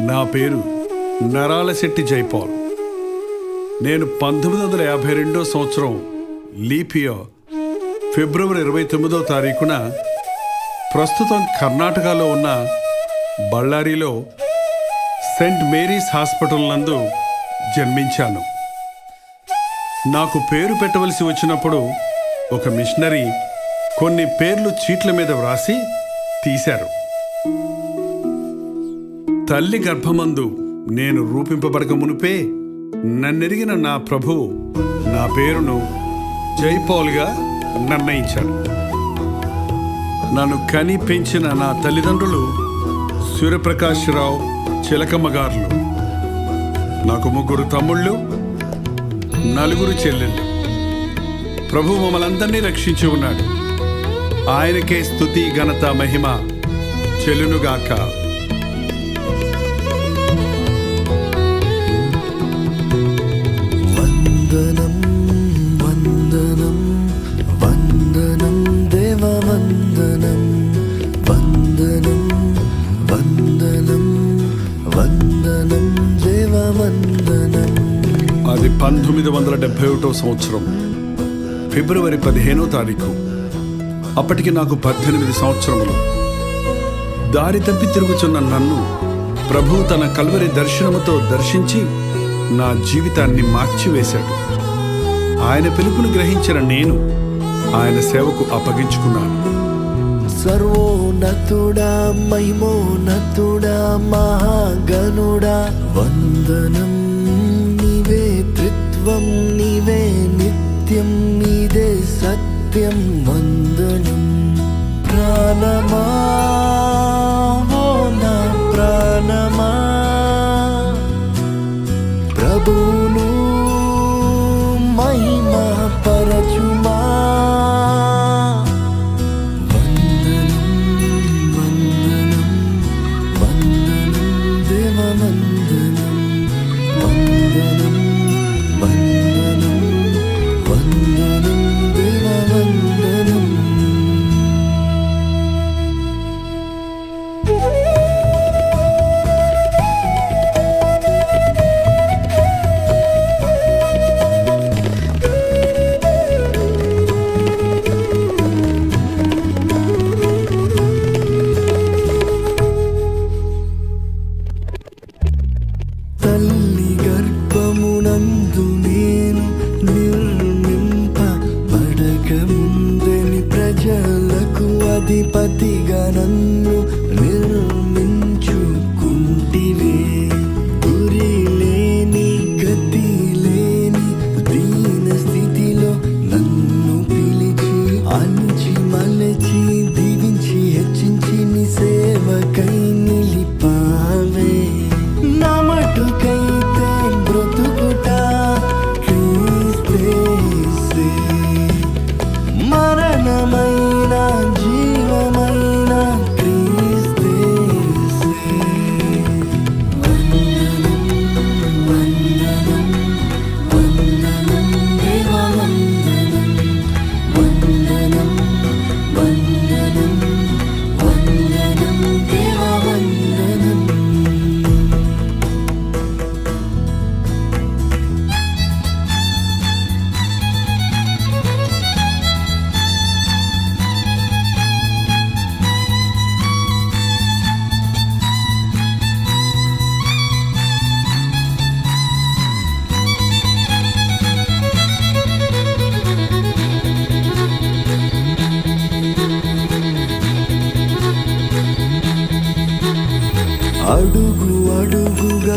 నా పేరు నరాలశెట్టి జైపాల్. నేను పంతొమ్మిది వందల యాభై రెండో సంవత్సరం లీపియో ఫిబ్రవరి ఇరవై తొమ్మిదో తారీఖున ప్రస్తుతం కర్ణాటకలో ఉన్న బళ్ళారిలో సెయింట్ మేరీస్ హాస్పిటల్ నందు జన్మించాను. నాకు పేరు పెట్టవలసి వచ్చినప్పుడు ఒక మిషనరీ కొన్ని పేర్లు చీట్ల మీద వ్రాసి తీశారు. తల్లి గర్భమందు నేను రూపింపబడక మునిపే నన్నెరిగిన నా ప్రభు నా పేరును జైపాల్గా నిర్ణయించాడు. నన్ను కని పెంచిన నా తల్లిదండ్రులు సూర్యప్రకాశ్రావు చిలకమ్మ గారులు నాకు ముగ్గురు తమ్ముళ్ళు నలుగురు చెల్లెళ్ళు. ప్రభు మమ్మల్ందరినీ రక్షించి ఉన్నాడు. ఆయనకే స్థుతి ఘనత మహిమ చెల్లునుగాక. వందనం వందనం వందనం దేవ వందనం వందనం వందనం వందనం దేవ వందనం అది పంతొమ్మిది వందల డెబ్బై ఒకటో సంవత్సరం ఫిబ్రవరి పదిహేనో తారీఖు. అప్పటికి నాకు పద్దెనిమిది సంవత్సరములు. దారి తప్పి తిరుగుచున్న నన్ను ప్రభు తన కల్వరి దర్శనముతో దర్శించి నా జీవితాన్ని మార్చివేశాడు. ఆయన పిలుపును గ్రహించిన నేను ఆయన సేవకు అప్పగించుకున్నాను. సర్వోన్నతుడా మహిమోన్నతుడా మహాగనుడా వందనం నీవే త్రిత్వం నీవే నిత్యం నీదే సత్యం వందనం. ప్రాణమా ప్రాణమా ప్రభును ప్రజలకు అధిపతిగా నన్ను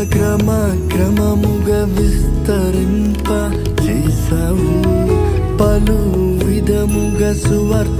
క్రమ క్రమముగా విస్తరింప చేసావు పలు విధముగా సువార్త